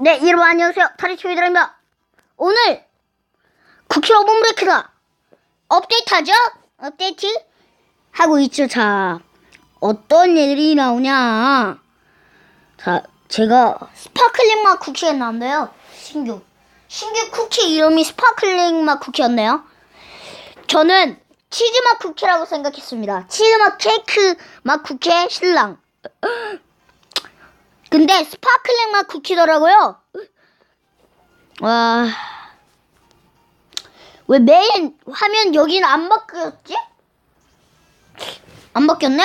네, 여러분 안녕하세요. 타리초이드입니다. 오늘 쿠키 오븐 브레이크다. 업데이트하죠? 업데이트 하고 있죠. 자, 어떤 애들이 나오냐? 자, 제가 스파클링 맛 쿠키가 나왔는데요. 신규. 신규 쿠키 이름이 스파클링 맛 쿠키였네요. 저는 치즈 맛 쿠키라고 생각했습니다. 치즈 맛 케이크 맛 쿠키의 신랑. 근데 스파클링 맛 쿠키더라고요. 와. 왜 메인 화면 여기는 안 바뀌었지? 안 바뀌었네?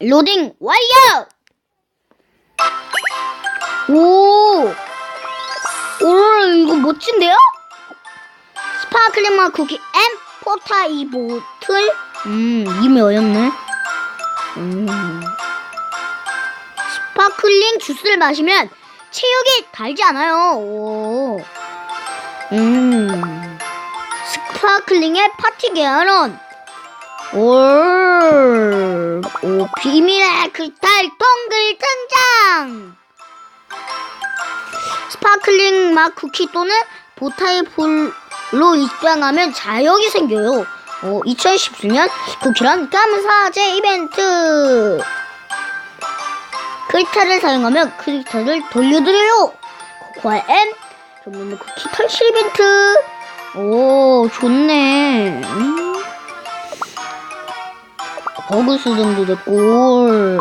로딩 완료! 오! 오, 이거 멋진데요? 스파클링 맛 쿠키 앤 포타이 보틀? 음, 이름이 어렵네. 음. 스파클링 주스를 마시면 체육이 달지 않아요. 오. 음. 스파클링의 파티 계열은 올. 오, 비밀의 크리스탈 동글 등장! 스파클링 맛 쿠키 또는 보타이 볼로 입장하면 자역이 생겨요. 어, 2014년 쿠키런 감사제 이벤트! 크리스탈을 사용하면 크리스탈을 돌려드려요! 코코아 M 전문 쿠키 탈실 이벤트! 오, 좋네. 음. 버그 수정도 됐고,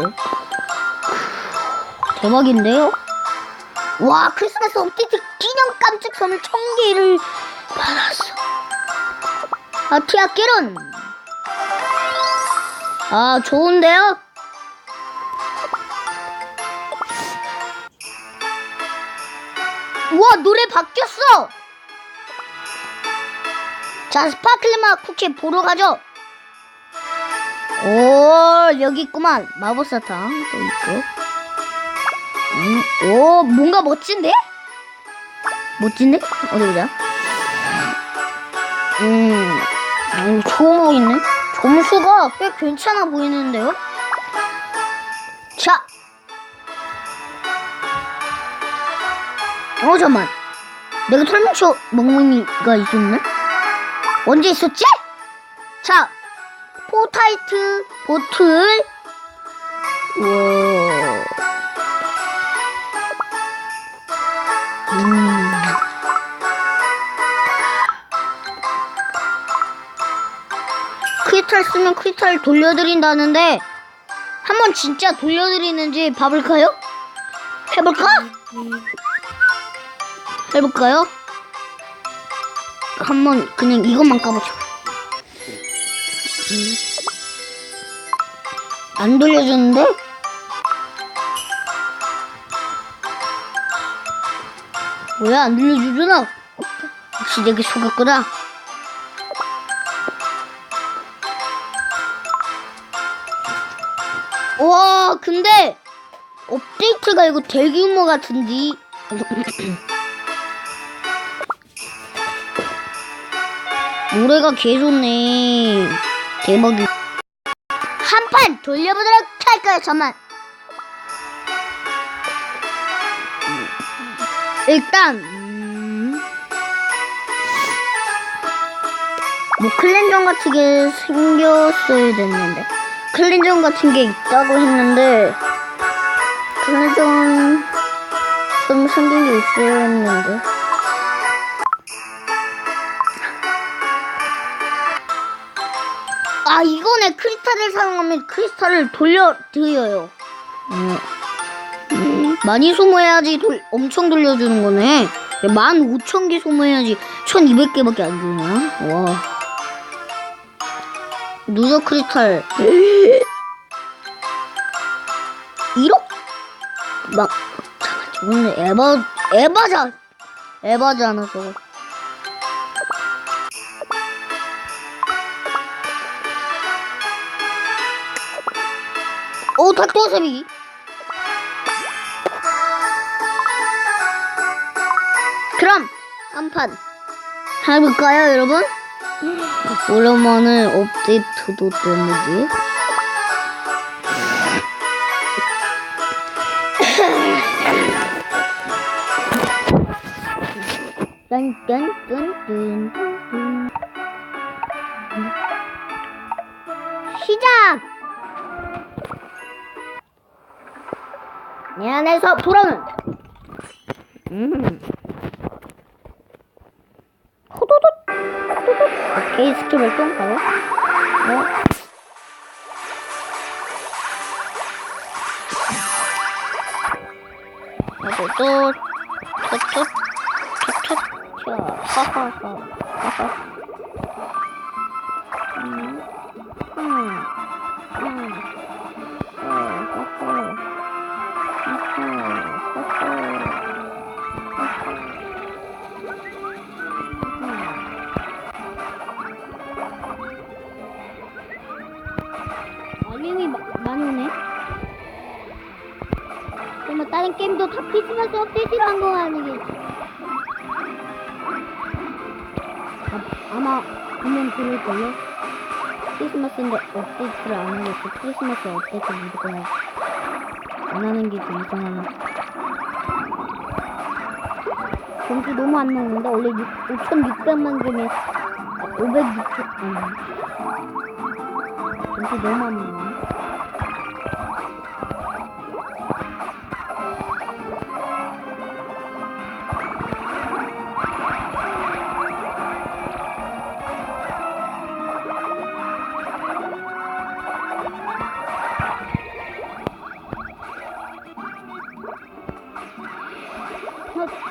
대박인데요? 와, 크리스마스 업데이트 기념 깜찍 선물 천 개를 받았어. 아, 티아끼론. 아, 좋은데요? 우와, 노래 바뀌었어! 자, 스파클리마 쿠키 보러 가죠. 오, 여기 있구만. 마법사탕 또 있고. 음, 오, 뭔가 멋진데? 멋진데? 어디 보자. 음, 음, 좋아 보이네. 점수가 꽤 괜찮아 보이는데요? 자. 어, 잠만. 내가 털뭉쳐 멍멍이가 있었나? 언제 있었지? 자, 포타이트 보틀. 우와. 음. 크리탈 쓰면 크리탈 돌려드린다는데 한번 진짜 돌려드리는지 봐볼까요? 해볼까? 해볼까요? 한번 그냥 이것만 까보자. 음. 안 돌려주는데? 뭐야 안 돌려주잖아. 혹시 내게 속였구나. 와 근데 업데이트가 이거 대규모 같은데? 노래가 개 좋네. 대박이. 한 판 돌려보도록 할까요 잠만. 일단 음, 뭐 클렌전 같은 게 생겼어야 됐는데 클렌전 같은 게 있다고 했는데 클렌전 좀 생긴 게 있어야 했는데. 아 이거네. 크리스탈을 사용하면 크리스탈을 돌려드려요. 음, 음, 많이 소모해야지 돌, 엄청 돌려주는 거네. 15,000개 소모해야지 1200개밖에 안 주냐 와. 누적 크리스탈 1억? 막 잠깐 저거는 에바 에바자 에바잖아 저거 오 닭도와사비 그럼 한 판 해볼까요 여러분? 오랜만에 업데이트도 됐는데 딴딴딴딴딴 시작! 내 안에서 돌아오는 음. 호도독 호도독 오케이 스킬 발동 가요 어. 호도독 자 하하하 하하 음. 음. 음. 어, 허허. 알림이 마- 많이 오네. 그러면 다른 게임도 다 크리스마스 업데이트를 한거 아니겠 아, 아마 보면 그럴걸요? 크리스마스인데 업데이트를 안 하고 있어. 크리스마스 업데이트 무조건 안 하는 게 좀 이상하네. 점수 너무 안 나오는데 원래 5,600만 점에 506점 아니 점수 너무 안 나오네.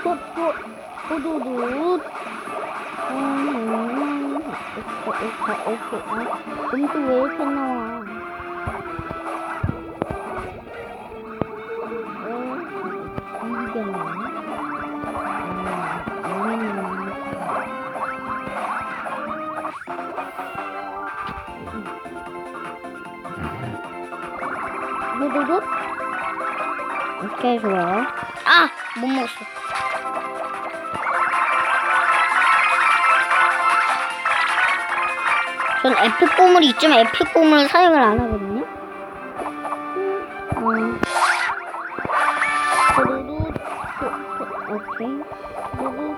헛헛헛 호도도 음, 오케이 오케이 오케 전 에픽 보물이 있지만 에픽 보물을 사용을 안 하거든요. 음. 도루루, 도- 도- 오케이. 도루루.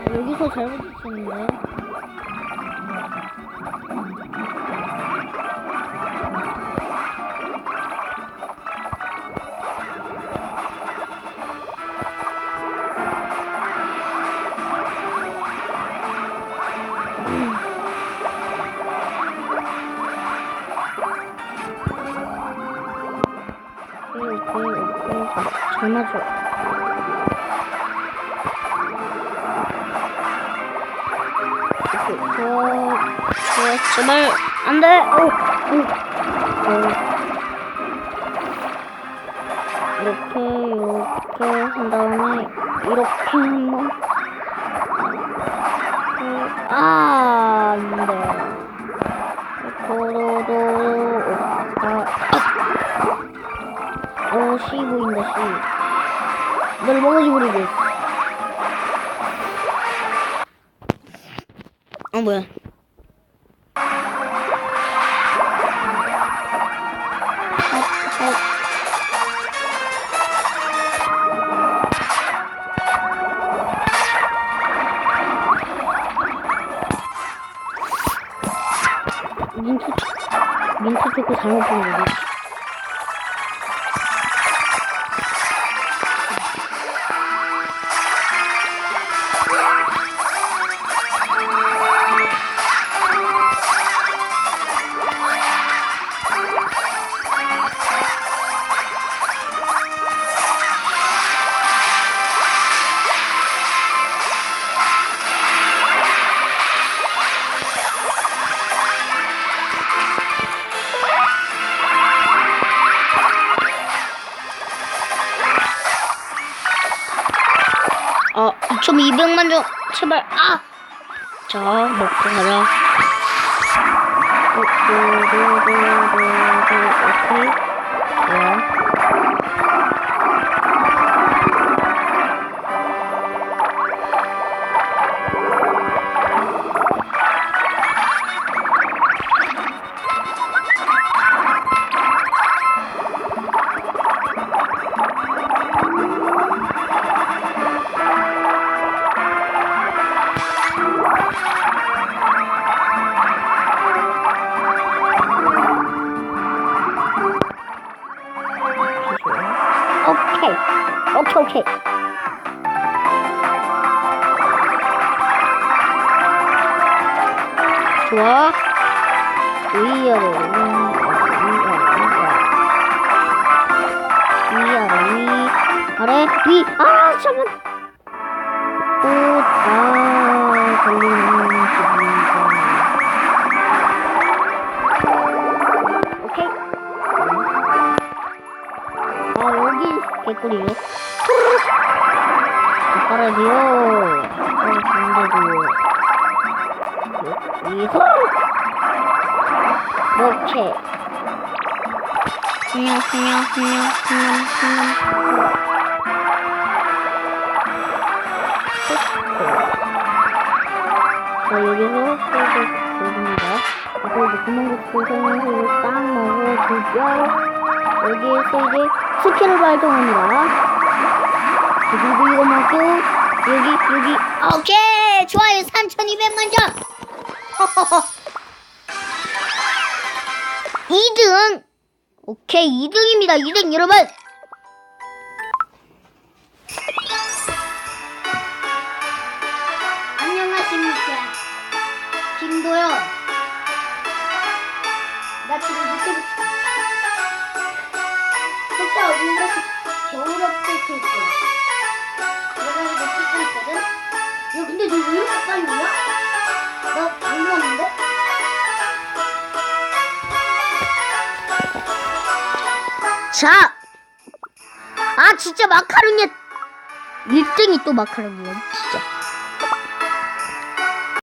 아, 여기서 잘못 치는데. 맞아. 오케이, 좋아. 좋아, 제발, 안 돼! 오, 오. 오. 이렇게, 이렇게 한 다음에, 이렇게 한 번. 오, 아, 안 돼. 도로도, 어, 씨 보인다, 씨. 널 먹어지 버리고. 어, 뭐야. 민트, 민트 초코 잘못 본 거지. 어, 2,200만 점, 제발, 아! 자, 먹고 가자. 오케이. 좋 아. 오케이. 좋아. 위아래, 위아래, 위아래, 위, 아래, 위. 아, 잠깐. 또, 다, 걸리는 기분이다. 오케이. 아, 여기 개꿀이요. 젓가락이요. 이렇게. 그냥, 그냥, 그냥, 그냥, 그냥. 자, 여기서 쏘고 보입니다. 그래서 구멍국수 생선을 딱 먹어주죠. 여기에서 이제 스킬을 발동합니다. 그리고 이거 먹고, 여기, 여기. 오케이! 좋아요. 3,200만 점! 2등! 오케이, 2등입니다. 2등 여러분! 안녕하십니까. 김도연. 나 지금 유튜브 진짜 어딘가 겨울 업데이트 했어. 그래가지고 찍고 있거든? 야, 근데 너 왜 이렇게 빨리 와? 나 방금 왔는데? 자! 아, 진짜 마카롱이 1등이 또 마카롱이야, 진짜.